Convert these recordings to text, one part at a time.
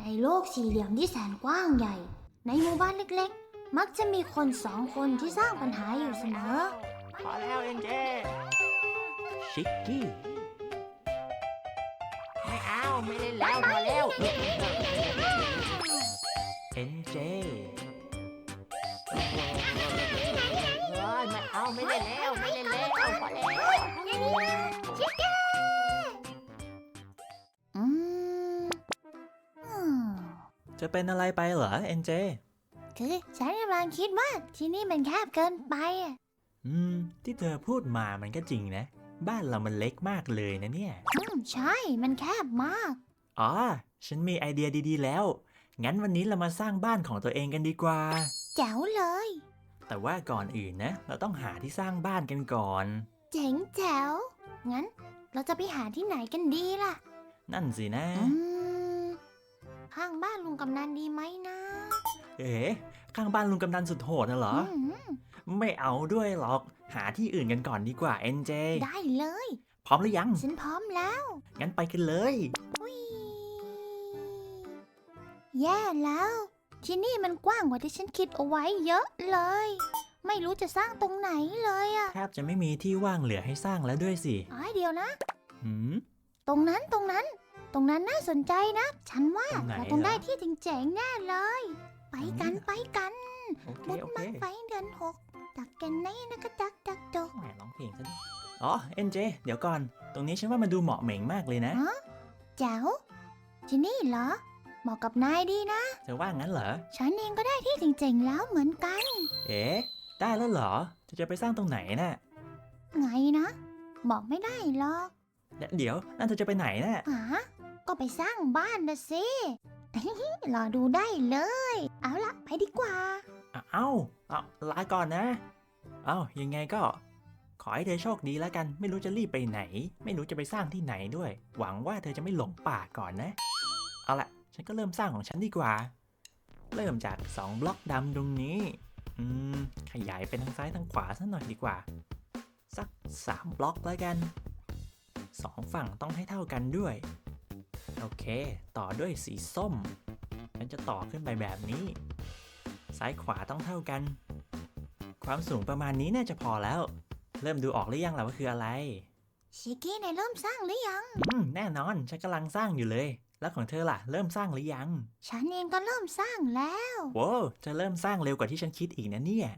ในโลกสี่เหลี่ยมที่แสนกว้างใหญ่ ในหมู่บ้านเล็กๆ มักจะมีคนสองคนที่สร้างปัญหาอยู่เสมอ พอแล้วเอ็นเจ ชิกกี้ ไม่เอาไม่เล่นแล้วพอแล้ว เอ็นเจเฮ้ยไม่เอาไม่เล่นแล้วไม่เล่นแล้วพอแล้วอื จะเป็นอะไรไปเหรอเอ็นเจ คือฉันกำลังคิดว่าที่นี่มันแคบเกินไปอะอืม ที่เธอพูดมามันก็จริงนะ บ้านเรามันเล็กมากเลยนะเนี่ย อืมใช่ มันแคบมาก อ๋อ ฉันมีไอเดียดีๆแล้ว งั้นวันนี้เรามาสร้างบ้านของตัวเองกันดีกว่า แจ๋วเลย แต่ว่าก่อนอื่นนะ เราต้องหาที่สร้างบ้านกันก่อน เจ๋งแจ๋วงั้น เราจะไปหาที่ไหนกันดีล่ะ นั่นสินะ อืม ข้างบ้านลุงกำนันดีไหมนะเอ๋ข้างบ้านลุงกำนันสุดโหดนะเหรอ มไม่เอาด้วยหรอก หาที่อื่นกันก่อนดีกว่าเอ็นเจได้เลย พร้อมหรือยัง ฉันพร้อมแล้ว งั้นไปกันเลยวิแย่แล้ว ที่นี่มันกว้างกว่าที่ฉันคิดเอาไว้เยอะเลย ไม่รู้จะสร้างตรงไหนเลยอะแทบจะไม่มีที่ว่างเหลือให้สร้างแล้วด้วยสิ อ๋อเดียวนะ หืม ตรงนั้นตรงนั้นต รงนั้นน่าสนใจนะ ฉันว่าตรงไหนเราต้องเหรอได้ที่เจ๋งๆแน่เลย ไปกันอืมไปกันโอเคบุดโอมาเคไฟเดือนหกตักกันในนะกระจักจักจกแหมร้องเพลงซะด้วยอ๋อเอ็นเจเดี๋ยวก่อน ตรงนี้ฉันว่ามันดูเหมาะเหม่งมากเลยนะฮะแจ๋วที่นี่เหรอ เหมาะกับนายดีนะ เธอว่างั้นเหรอ ฉันเองก็ได้ที่เจ๋งๆแล้วเหมือนกัน เอ๊ะ ได้แล้วเหรอจะจะไปสร้างตรงไหนน่ะ ไงนะ บอกไม่ได้หรอกเดี๋ยวเดี๋ยวนั่นเธอจะไปไหนน่ะ หา ก็ไปสร้างบ้านนะสิ รอดูได้เลย เอาละไปดีกว่าอ้าวเอ้าเอาลาก่อนนะ เอ้ายังไงก็ ขอให้เธอโชคดีแล้วกัน ไม่รู้จะรีบไปไหน ไม่รู้จะไปสร้างที่ไหนด้วย หวังว่าเธอจะไม่หลงป่าก่อนนะ เอาละฉันก็เริ่มสร้างของฉันดีกว่า เริ่มจาก 2 บล็อกดำตรงนี้ อืม ขยายไปทางซ้ายทางขวาสักหน่อยดีกว่า สัก 3 บล็อกแล้วกันสองฝั่งต้องให้เท่ากันด้วย โอเค ต่อด้วยสีส้มฉันจะต่อขึ้นไปแบบนี้ ซ้ายขวาต้องเท่ากัน ความสูงประมาณนี้น่าจะพอแล้ว เริ่มดูออกหรือยังล่ะว่าคืออะไรชิคกี้นายเริ่มสร้างหรือยัง อืมแน่นอน ฉันกำลังสร้างอยู่เลย แล้วของเธอล่ะ เริ่มสร้างหรือยัง ฉันเองก็เริ่มสร้างแล้วโว้วจะเริ่มสร้างเร็วกว่าที่ฉันคิดอีกนะเนี่ย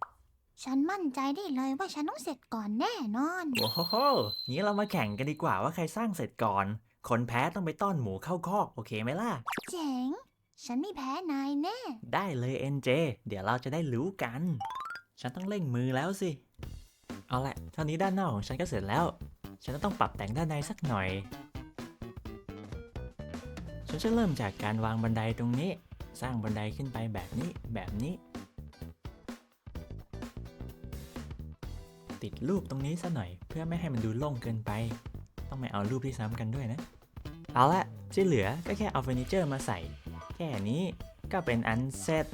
ฉันมั่นใจได้เลยว่าฉันต้องเสร็จก่อนแน่นอนโว้โหงี้เรามาแข่งกันดีกว่าว่าใครสร้างเสร็จก่อน คนแพ้ต้องไปต้อนหมูเข้าคอกโอเคไหมล่ะ เจ๋ง ฉันไม่แพ้นายแน่ ได้เลยเอ็นเจเดี๋ยวเราจะได้รู้กัน ฉันต้องเร่งมือแล้วสิ เอาละเท่านี้ด้านนอกของฉันก็เสร็จแล้ว ฉันต้องปรับแต่งด้านในสักหน่อย ฉันจะเริ่มจากการวางบันไดตรงนี้ สร้างบันไดขึ้นไปแบบนี้แบบนี้ ติดรูปตรงนี้ซะหน่อย เพื่อไม่ให้มันดูโล่งเกินไป ต้องไม่เอารูปที่ซ้ำกันด้วยนะ เอาละที่เหลือก็แค่เอาเฟอร์นิเจอร์มาใส่ แค่นี้ก็เป็นอันเสร็จ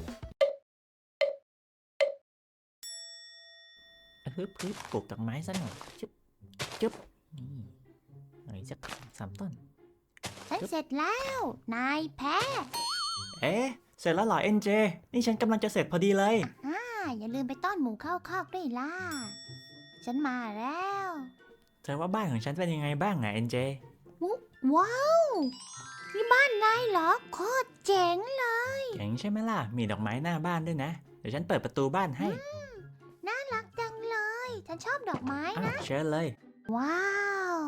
ฮึบฮึบปลูกดอกไม้ซะหน่อยจุ๊บจุ๊บนี่หน่อยสักสามต้น ฉันเสร็จแล้ว นายแพ้ เอ๊ะ เสร็จแล้วเหรอเอ็นเจ นี่ฉันกำลังจะเสร็จพอดีเลย อ่าอย่าลืมไปต้อนหมูเข้าคอกด้วยล่ะ ฉันมาแล้ว เธอว่าบ้านของฉันเป็นยังไงบ้างอะเอ็นเจ ว้าว นี่บ้านนายเหรอ โคตรเจ๋งเลยเจ๋งใช่ไหมล่ะ มีดอกไม้หน้าบ้านด้วยนะ เดี๋ยวฉันเปิดประตูบ้านให้น่ารักจังเลย ฉันชอบดอกไม้อ้าวนะเชิญเลย ว้าว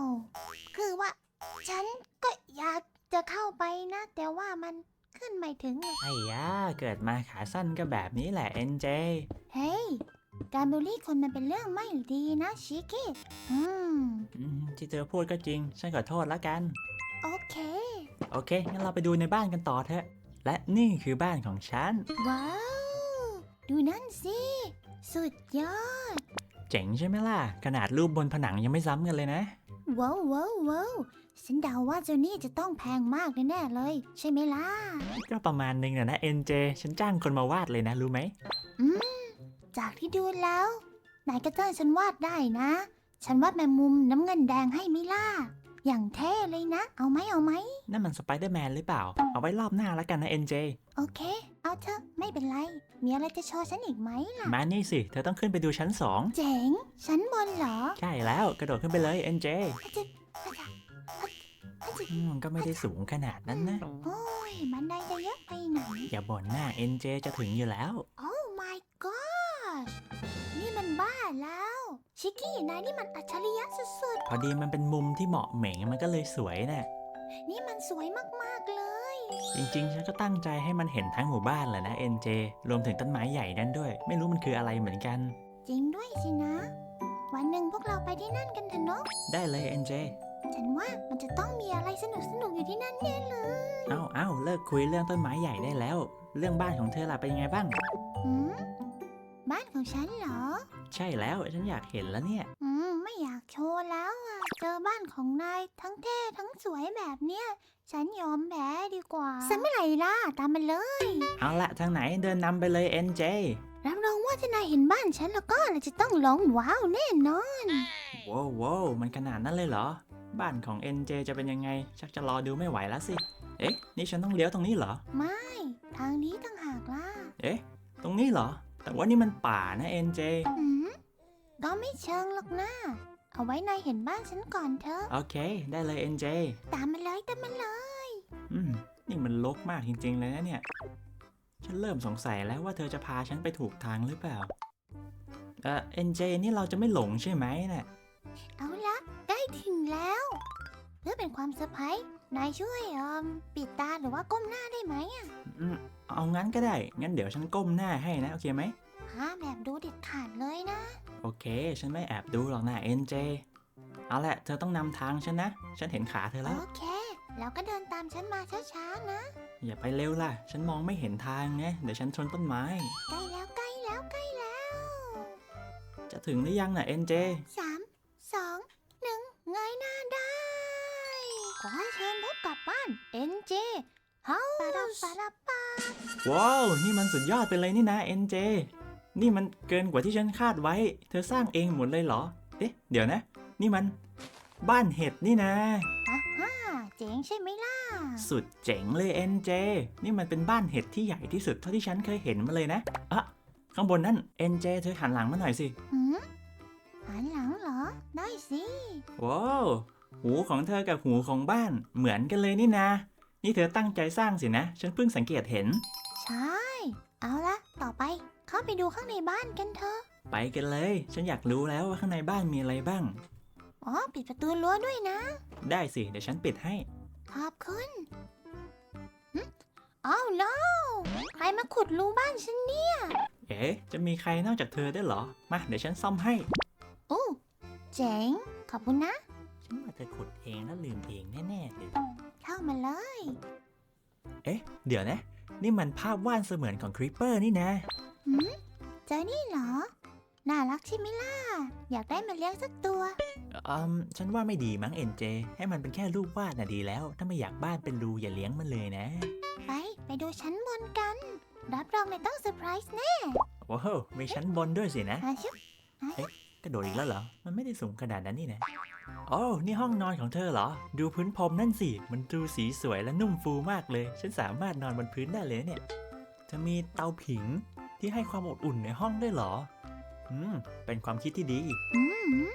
คือว่า ฉันก็อยากจะเข้าไปนะ แต่ว่ามันขึ้นไม่ถึงอะไอ้ยาเกิดมาขาสั้นก็แบบนี้แหละเอ็นเจ เฮ้ย การบูลลี่คนมันเป็นเรื่องไม่ดีนะชิคกี้อืม อืมที่เธอพูดก็จริง ฉันขอโทษแล้วกัน โอเค โอเค งั้นเราไปดูในบ้านกันต่อเถอะ และนี่คือบ้านของฉัน ว้าว ดูนั่นสิ สุดยอด เจ๋งใช่ไหมล่ะ ขนาดรูปบนผนังยังไม่ซ้ำกันเลยนะ ว้าวว้าวว้าวฉันเดาว่าเจ้านี่จะต้องแพงมากแน่ๆเลย ใช่ไหมล่ะ ก็ประมาณนึงนะนะเอ็นเจ ฉันจ้างคนมาวาดเลยนะ รู้ไหม อืม จากที่ดูแล้ว นายก็จ้างฉันวาดได้นะ ฉันวาดแมงมุมน้ำเงินแดงให้ไหมิล่ะ อย่างเท่เลยนะ เอาไหมเอาไหม นั่นมันสไปเดอร์แมนหรือเปล่า เอาไว้รอบหน้าแล้วกันนะเอ็นเจโอเค เอาเถอะ ไม่เป็นไร มีอะไรจะโชว์ฉันอีกไหมล่ะ มานี่สิ เธอต้องขึ้นไปดูชั้นสองเจ๋ง ชั้นบนเหรอใช่แล้วกระโดดขึ้นไปเลยเอ็นเจอาจารย์อาจารย์อาจารย์อืมก็ไม่ได้สูงขนาดนั้นนะ โอ้ยบันไดจะเยอะไปไหน อย่าบ่นหน้าเอ็นเจจะถึงอยู่แล้ว โอ้ my god นี่มันบ้าแล้ว ชิคกี้นายนี่มันอัจฉริยะสุดพอดีมันเป็นมุมที่เหมาะเหม่งมันก็เลยสวยน่ะ ๆ นี่มันสวยมากๆเลย จริงๆ ฉันก็ตั้งใจให้มันเห็นทั้งหมู่บ้านแหละนะเอ็นเจรวมถึงต้นไม้ใหญ่นั่นด้วย ไม่รู้มันคืออะไรเหมือนกัน จริงด้วยสินะ วันหนึ่งพวกเราไปที่นั่นกันเถอะเนาะ ได้เลยเอ็นเจฉันว่ามันจะต้องมีอะไรสนุกสนุกๆอยู่ที่นั่นแน่เลย เอ้าเอ้าเลิกคุยเรื่องต้นไม้ใหญ่ได้แล้ว เรื่องบ้านของเธอล่ะเป็นยังไงบ้าง หืม บ้านของฉันเหรอ ใช่แล้วฉันอยากเห็นแล้วเนี่ย อืม ไม่อยากโชว์แล้วอะเจอบ้านของนายทั้งเท่ทั้งสวยแบบเนี้ย ฉันยอมแพ้ดีกว่าสัไม่ไหรล่ะ ตามมาเลย เอาละทางไหนเดินนำไปเลยเอ็นเจรับรองว่าถ้านายเห็นบ้านฉันแล้วก็เราจะต้องร้องว้าวแน่นอน ว้าวว้าวมันขนาดนั้นเลยเหรอ บ้านของ NJ จะเป็นยังไง ชักจะรอดูไม่ไหวแล้วสิ เอ๊ะ นี่ฉันต้องเลี้ยวตรงนี้เหรอ ไม่ ทางนี้ต่างหากล่ะ เอ๊ะ ตรงนี้เหรอ แต่ว่านี่มันป่านะ NJ อืมก็ไม่เชิงหรอกนะ เอาไว้นายเห็นบ้านฉันก่อนเถอะ โอเค ได้เลย NJ ตามมาเลยตามมาเลย อืมนี่มันลกมากจริง ๆ เลยนะเนี่ย ฉันเริ่มสงสัยแล้วว่าเธอจะพาฉันไปถูกทางหรือเปล่า เอ่อ NJ นี่เราจะไม่หลงใช่ไหมน่ะเอาละใกล้ถึงแล้ว เพื่อเป็นความเซอร์ไพรส์ นายช่วยเอ่มปิดตาหรือว่าก้มหน้าได้ไหมอะอืมเอางั้นก็ได้ งั้นเดี๋ยวฉันก้มหน้าให้นะ โอเคไหม ห้ามแบบดูเด็ดขาดเลยนะ โอเค ฉันไม่แอบดูหรอกนะ NJ เอาละ เธอต้องนำทางฉันนะ ฉันเห็นขาเธอแล้ว โอเค แล้วก็เดินตามฉันมาช้าๆนะ อย่าไปเร็วล่ะ ฉันมองไม่เห็นทางไง เดี๋ยวฉันชนต้นไม้ ใกล้แล้วใกล้แล้วใกล้แล้ว จะถึงหรือยังน่ะ NJ สามส NJ เฮาปาราปาราปาว้าว นี่มันสุดยอดไปเลยนี่นะ NJ นี่มันเกินกว่าที่ฉันคาดไว้ เธอสร้างเองหมดเลยเหรอ เอ๊ะ เดี๋ยวนะ นี่มันบ้านเห็ดนี่นะอะฮ่าเจ๋งใช่ไหมล่ะ สุดเจ๋งเลย NJ นี่มันเป็นบ้านเห็ดที่ใหญ่ที่สุดเท่าที่ฉันเคยเห็นมาเลยนะอะข้างบนนั่น NJ เธอหันหลังมาหน่อยสิ หืมหันหลังเหรอ ได้สิ ว้าว หูของเธอกับหูของบ้านเหมือนกันเลยนี่นะ นี่เธอตั้งใจสร้างสินะ ฉันเพิ่งสังเกตเห็น ใช่ เอาละต่อไปเข้าไปดูข้างในบ้านกันเถอะไปกันเลย ฉันอยากรู้แล้วว่าข้างในบ้านมีอะไรบ้าง อ๋อ ปิดประตูรั้วด้วยนะ ได้สิ เดี๋ยวฉันปิดให้ ขอบคุณหึอ้าว no ใครมาขุดรูบ้านฉันเนี่ยเอ๊ะ จะมีใครนอกจากเธอได้วยเหรอ มา เดี๋ยวฉันซ่อมให้ อู้เจ๋ง ขอบคุณนะ ฉันว่าเธอขุดเองแล้วลืมเองแน่ๆเลย เข้ามาเลย เอ๊ะ เดี๋ยวนะ นี่มันภาพวาดเสมือนของครีปเปอร์นี่นะ หืมเจอนี่เหรอ น่ารักใช่ไหมล่ะ อยากได้มาเลี้ยงสักตัว อืม ฉันว่าไม่ดีมั้งเอ็นเจ ให้มันเป็นแค่รูปวาดน่ะดีแล้ว ถ้าไม่อยากบ้านเป็นรูอย่าเลี้ยงมันเลยนะ ไป ไปดูชั้นบนกัน รับรองเลยต้องเซอร์ไพรส์แน่ ว้าวมีชั้นบนด้วยสินะ อาชุบ กระโดดอีกแล้วเหรอ มันไม่ได้สูงขนาดนั้นนี่นะโอ้นี่ห้องนอนของเธอเหรอ ดูพื้นพรมนั่นสิ มันดูสีสวยและนุ่มฟูมากเลย ฉันสามารถนอนบนพื้นได้เลยเนี่ย จะมีเตาผิงที่ให้ความอบอุ่นในห้องด้วยเหรอ อืม เป็นความคิดที่ดี อื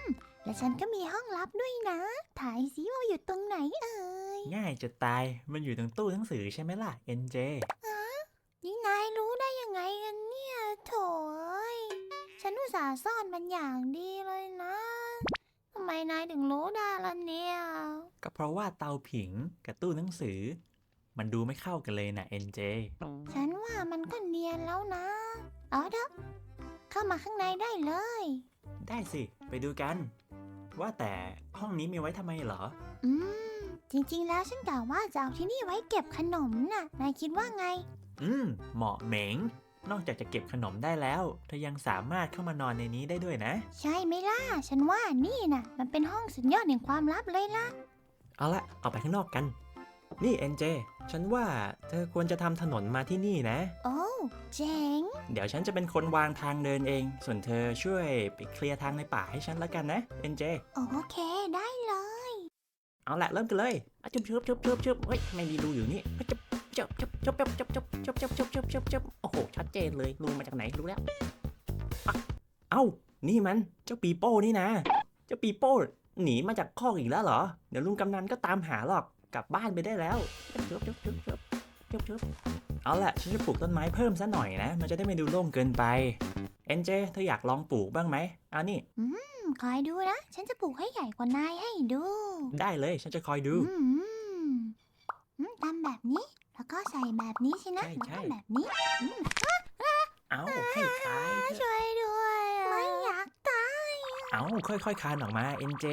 ม และฉันก็มีห้องลับด้วยนะ ถ่ายสิว่าอยู่ตรงไหนเอ่ย ง่ายจะตาย มันอยู่ตรงตู้หนังสือใช่ไหมล่ะ NJ นี่าห์ซ่อนมันอย่างดีเลยนะทำไมนายถึงรู้ได้ล่ะเนี่ยก็เพราะว่าเตาผิงกับตู้หนังสือ มันดูไม่เข้ากันเลยนะ NJ ฉันว่ามันก็เนียนแล้วนะเอาเถอะเข้ามาข้างในได้เลย ได้สิ ไปดูกัน ว่าแต่ห้องนี้มีไว้ทำไมเหรอ อืม จริงๆแล้วฉันกะว่าจะเอาที่นี่ไว้เก็บขนมน่ะ นายคิดว่าไง อืม เหมาะเหม็ง นอกจากจะเก็บขนมได้แล้ว เธอยังสามารถเข้ามานอนในนี้ได้ด้วยนะ ใช่ไหมล่ะ ฉันว่านี่น่ะ มันเป็นห้องสุดยอดแห่งความลับเลยล่ะ เอาละออกไปข้างนอกกัน นี่เอ็นเจ ฉันว่าเธอควรจะทำถนนมาที่นี่นะ โอ้เจ๋ง เดี๋ยวฉันจะเป็นคนวางทางเดินเอง ส่วนเธอช่วยไปเคลียร์ทางในป่าให้ฉันละกันนะ เอ็นเจ โอเคได้เลย เอาละเริ่มกันเลยอะจุ๊บจุ๊บจุ๊บจุ๊บจุ๊บเฮ้ย ไม่มีรูอยู่นี่อะจุ๊บ จุ๊บจุ๊บจุ๊บจุ๊บจุ๊บจุ๊บจุ๊บจุ๊บจุ๊บจุ๊บจุ๊บจุ๊บโอ้โห ชัดเจนเลยรูมาจากไหนรู้แล้วอะเอ้า นี่มันเจ้าปีโป้นี่นะ เจ้าปีโป้หนีมาจากคอกอีกแล้วเหรอ เดี๋ยวลุงกำนันก็ตามหาหรอก กลับบ้านไปได้แล้วจุ๊บจุ๊บจุ๊บจุ๊บจุ๊บจุ๊บเอาละฉันจะปลูกต้นไม้เพิ่มซะหน่อยนะ มันจะได้ไม่ดูโล่งเกินไป เอ็นเจ เธออยากลองปลูกบ้างไหมอันนี้อืม คอยดูนะ ฉันจะปลูกให้ใหญ่กว่านายให้ดู ได้เลย ฉันจะคอยดู อืมอืมทำแบบนี้ แล้วก็ใส่แบบนี้สินะใช่แล้วใช่ก็แบบนี้เอาให้ตายเถอะช่วยด้วยไม่อยากตายเอาค่อยๆคานออกมาเอ็นเจ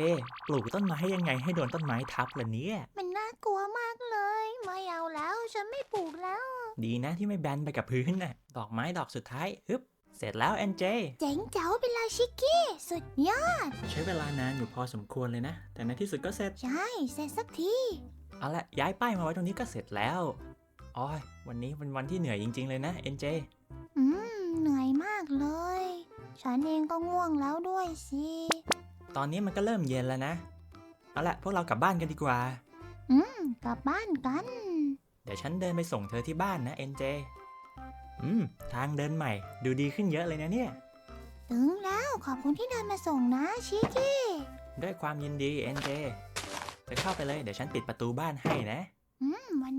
ปลูกต้นไม้ยังไงให้โดนต้นไม้ทับล่ะเนี่ย มันน่ากลัวมากเลย ไม่เอาแล้วฉันไม่ปลูกแล้ว ดีนะที่ไม่แบนไปกับพื้นน่ะ ดอกไม้ดอกสุดท้ายฮึบเสร็จแล้วเอ็นเจ เจ๋งเจ๋วไปเลยชิกกี้สุดยอดใช้เวลานานอยู่พอสมควรเลยนะ แต่ในที่สุดก็เสร็จ ใช่เสร็จสักที เอาละย้ายป้ายมาไว้ตรงนี้ก็เสร็จแล้ว อ๋อยวันนี้เป็นวันที่เหนื่อยจริง ๆ เลยนะเอ็นเจ อืม เหนื่อยมากเลย ฉันเองก็ง่วงแล้วด้วยสิ ตอนนี้มันก็เริ่มเย็นแล้วนะ เอาละพวกเรากลับบ้านกันดีกว่า อืม กลับบ้านกัน เดี๋ยวฉันเดินไปส่งเธอที่บ้านนะเอ็นเจ อืม ทางเดินใหม่ ดูดีขึ้นเยอะเลยนะเนี่ย ถึงแล้วขอบคุณที่เดินมาส่งนะชิกกี้ ด้วยความยินดีเอ็นเจจะเข้าไปเลยเดี๋ยวฉันปิดประตูบ้านให้นะ อืม วัน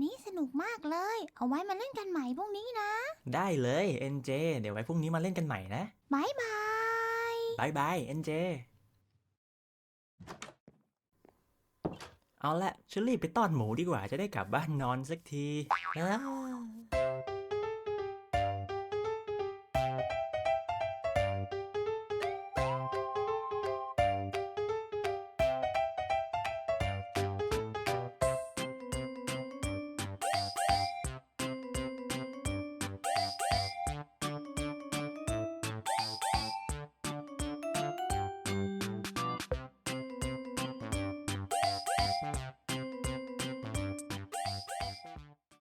นี้สนุก มากเลย เอาไว้มาเล่นกันใหม่พรุ่งนี้นะ ได้เลยเอ็นเจเดี๋ยวไว้พรุ่งนี้มาเล่นกันใหม่นะบายบาย บายบายเอ็นเจเอาละฉันรีบไปต้อนหมูดีกว่าจะได้กลับบ้านนอนสักทีอ้าว